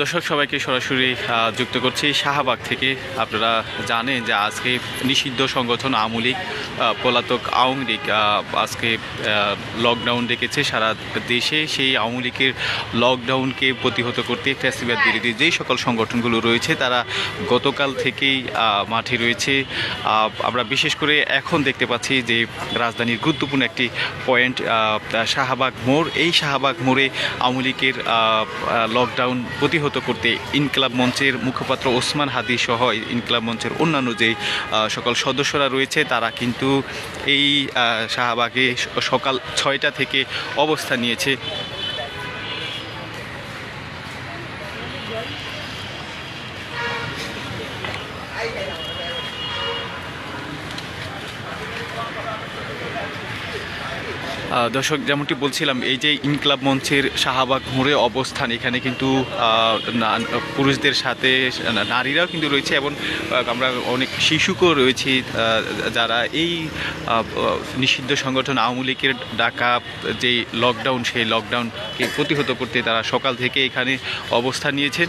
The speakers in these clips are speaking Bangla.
দর্শক, সবাইকে সরাসরি যুক্ত করছি শাহবাগ থেকে। আপনারা জানেন যে আজকে নিষিদ্ধ সংগঠন আওয়ামী লীগ পলাতক আওয়ামী লীগ আজকে লকডাউন ডেকেছে সারা দেশে। সেই আওয়ামী লীগের লকডাউনকে প্রতিহত করতে ফ্যাসিবাদ বিরোধী যেই সকল সংগঠনগুলো রয়েছে, তারা গতকাল থেকেই মাঠে রয়েছে। আমরা বিশেষ করে এখন দেখতে পাচ্ছি যে রাজধানীর গুরুত্বপূর্ণ একটি পয়েন্ট শাহবাগ মোড়। এই শাহবাগ মোড়ে আওয়ামী লীগের লকডাউন প্রতিহত করতে ইনকলাব মঞ্চের মুখপাত্র ওসমান হাদি সহ ইনকলাব মঞ্চের অন্যান্য যে সকল সদস্যরা রয়েছে, তারা কিন্তু এই শাহবাগে সকাল ছয়টা থেকে অবস্থান নিয়েছে। দর্শক, যেমনটি বলছিলাম, এই যে ইনকলাব মঞ্চের শাহবাগ মোড়ে অবস্থান, এখানে কিন্তু পুরুষদের সাথে নারীরাও কিন্তু রয়েছে এবং আমরা অনেক শিশুকেও রয়েছি যারা এই নিষিদ্ধ সংগঠন আওয়ামী লীগের ডাকা যে লকডাউন সেই লকডাউনকে প্রতিহত করতে তারা সকাল থেকে এখানে অবস্থান নিয়েছেন।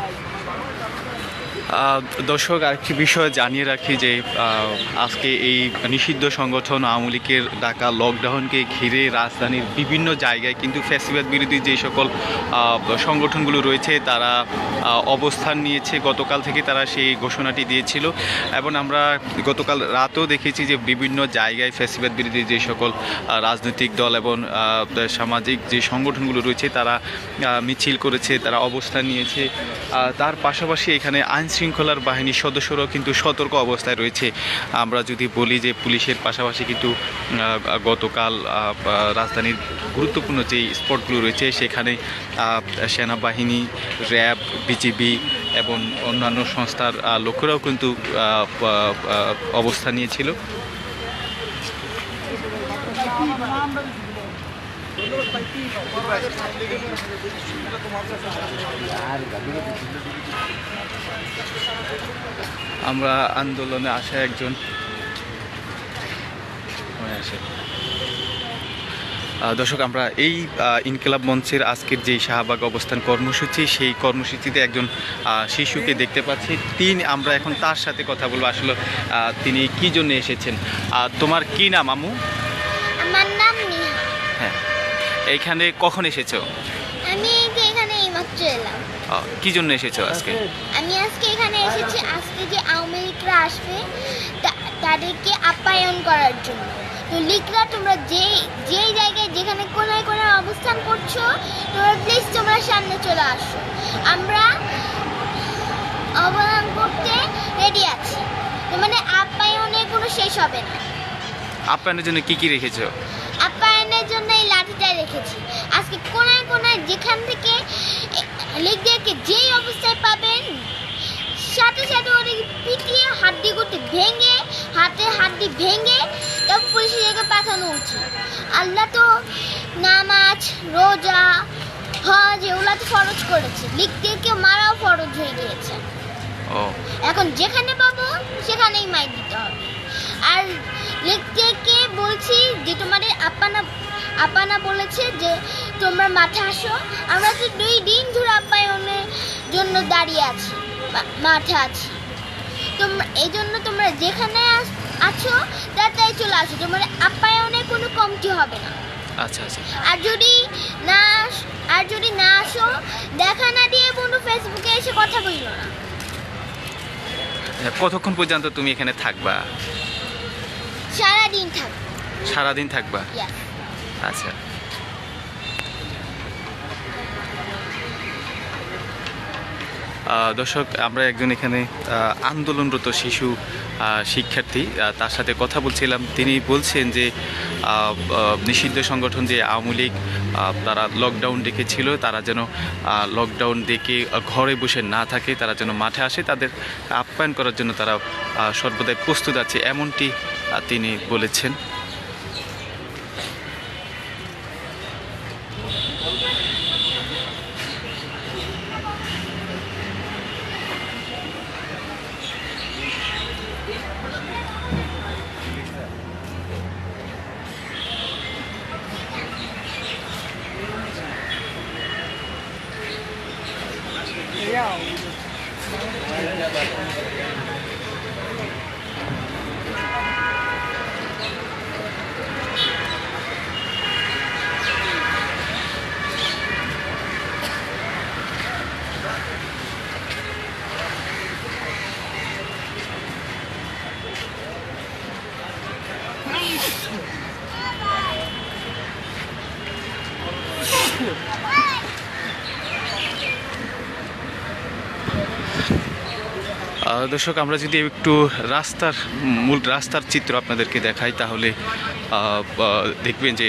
দর্শক আর আরেকটি বিষয় জানিয়ে রাখি যে আজকে এই নিষিদ্ধ সংগঠন আওয়ামী লীগের ডাকা লকডাউনকে ঘিরে রাজধানীর বিভিন্ন জায়গায় কিন্তু ফ্যাসিবাদ বিরোধী যে সকল সংগঠনগুলো রয়েছে, তারা অবস্থান নিয়েছে। গতকাল থেকে তারা সেই ঘোষণাটি দিয়েছিল। এবং আমরা গতকাল রাতেও দেখেছি যে বিভিন্ন জায়গায় ফ্যাসিবাদ বিরোধী যে সকল রাজনৈতিক দল এবং সামাজিক যে সংগঠনগুলো রয়েছে, তারা মিছিল করেছে, তারা অবস্থান নিয়েছে। তার পাশাপাশি এখানে আইন শৃঙ্খলার বাহিনীর সদস্যরাও কিন্তু সতর্ক অবস্থায় রয়েছে। আমরা যদি বলি যে পুলিশের পাশাপাশি কিন্তু গতকাল রাজধানীর গুরুত্বপূর্ণ যে স্পটগুলো রয়েছে, সেখানে সেনাবাহিনী, র্যাব, বিজিবি এবং অন্যান্য সংস্থার লোকেরাও কিন্তু অবস্থান নিয়েছিল। আমরা আন্দোলনে আসা একজন দর্শক আমরা এই ইনকিলাব মঞ্চের আজকের যে শাহবাগ অবস্থান কর্মসূচি সেই কর্মসূচিতে একজন শিশুকে দেখতে পাচ্ছি। তিনি আমরা এখন তার সাথে কথা বলব। আসলে তিনি কি জন্য এসেছেন? আর তোমার কি নাম আমু আমার নাম হ্যাঁ। এইখানে কখন এসেছ? আমি এখানে এইমাত্র এলাম। কি জন্য এসেছ আজকে? আমি আজকে এসেছি আজকে যে আওয়ামী লীগরা আসবে তাদেরকে আপ্যায়ন করার জন্য। তো লীগরা তোমরা যে যেই জায়গায় যেখানে কোনায় কোনায় অবস্থান করছ তোমরা প্লিজ তোমরা সামনে চলে আসো। আমরা অবদান করতে রেডি আছি। মানে আপ্যায়নের কোনো শেষ হবে না। আপনার জন্য কি কি রেখেছো? আপ্যায়নের জন্য এই লাঠিটা রেখেছি। আজকে কোনায় কোনায় যেখান থেকে লেগদেরকে যেই অবস্থায় পাবেন সাথে সাথে ওদেরকে পিটিয়ে হাড্ডি গুটি ভেঙে হাতে হাত দিয়ে ভেঙে তারপর পুলিশের জায়গায় পাঠানো উচিত আল্লাহ তো নামাজ রোজা হজ এগুলা তো ফরজ করেছে। লিখদেরকে মারাও ফরজ হয়ে গিয়েছে। এখন যেখানে পাবো সেখানেই মাই দিতে হবে। আর লেখকে বলছি যে তোমাদের আপানা আপানা বলেছে যে তোমরা মাঠে আসো। আমরা তো দুই দিন ধরে আপ্যায়নের জন্য দাঁড়িয়ে আছি মাঠে আছি। তোমরা এই জন্য তোমরা যেখানে আছো তাড়াতাড়ি চলে আসো। তোমার আপ্যায়নের কোনো কমতি হবে না। আচ্ছা আচ্ছা। আর যদি না আর যদি না আসো দেখা না দিয়ে বন্ধু ফেসবুকে এসে কথা বলল না। কতক্ষণ পর্যন্ত তুমি এখানে থাকবা? সারাদিন থাকব। সারাদিন থাকবা. আচ্ছা। দর্শক, আমরা একজন এখানে আন্দোলনরত শিশু শিক্ষার্থী তার সাথে কথা বলছিলাম। তিনি বলছেন যে নিষিদ্ধ সংগঠন যে আওয়ামী লীগ তারা লকডাউন ডেকেছিল, তারা যেন লকডাউন ডেকে ঘরে বসে না থাকে, তারা যেন মাঠে আসে, তাদের আপ্যায়ন করার জন্য তারা সর্বদাই প্রস্তুত আছে, এমনটি তিনি বলেছেন। দর্শক, আমরা যদি একটু রাস্তার মূল রাস্তার চিত্র আপনাদেরকে দেখাই, তাহলে দেখবেন যে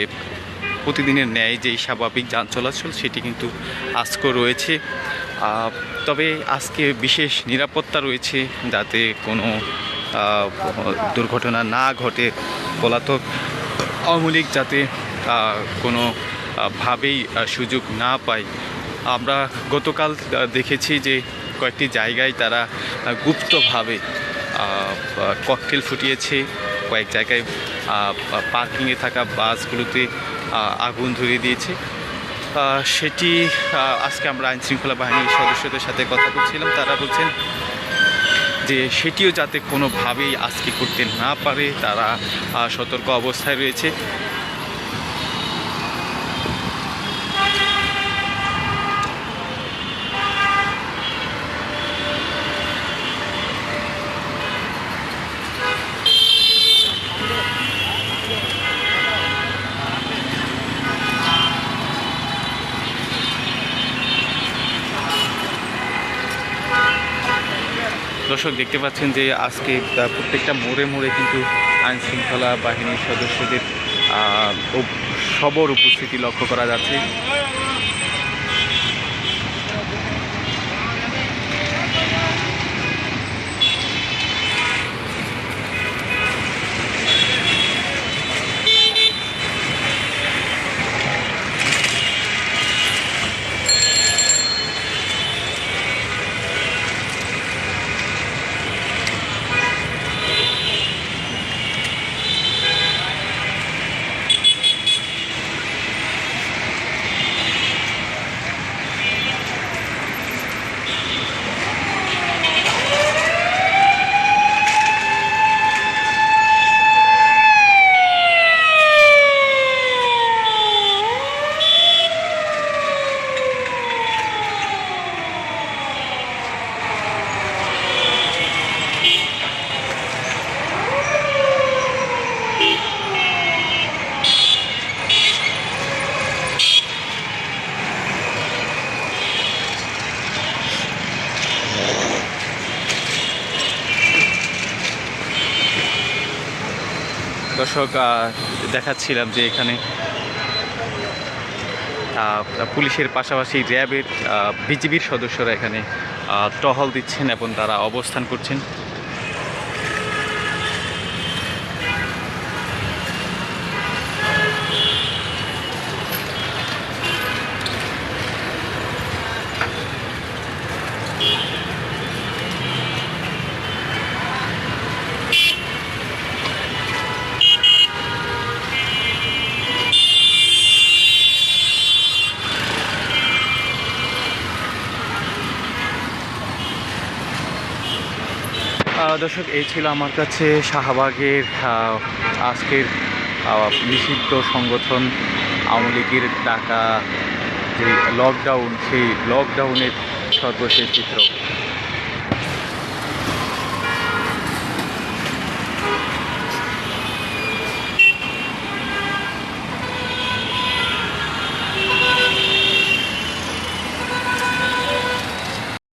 প্রতিদিনের ন্যায় যেই স্বাভাবিক যান চলাচল, সেটি কিন্তু আজকেও রয়েছে। তবে আজকে বিশেষ নিরাপত্তা রয়েছে যাতে কোনো দুর্ঘটনা না ঘটে। পলাতক লীগ যাতে কোনো ভাবেই সুযোগ না পায় আমরা গতকাল দেখেছি যে কয়েকটি জায়গায় তারা গুপ্তভাবে ককটেল ফুটিয়েছে। কয়েক জায়গায় পার্কিংয়ে থাকা বাসগুলোতে আগুন ধরিয়ে দিয়েছে। সেটি আজকে আমরা আইনশৃঙ্খলা বাহিনীর সদস্যদের সাথে কথা বলছিলাম। তারা বলছেন যে সেটিও যাতে কোনোভাবেই আজকে করতে না পারে, তারা সতর্ক অবস্থায় রয়েছে। দর্শক দেখতে পাচ্ছেন যে আজকে প্রত্যেকটা মোড়ে মোড়ে কিন্তু আইনশৃঙ্খলা বাহিনীর সদস্যদের সবর উপস্থিতি লক্ষ্য করা যাচ্ছে। দর্শক দেখাচ্ছিলাম যে এখানে পুলিশের পাশাপাশি র্যাবের বিজিবির সদস্যরা এখানে টহল দিচ্ছেন এবং তারা অবস্থান করছেন। দর্শক, এই ছিল আমার কাছে শাহবাগের আজকের নিষিদ্ধ সংগঠন আওয়ামী লীগের ডাকা যে লকডাউন সেই লকডাউনের সর্বশেষ চিত্র।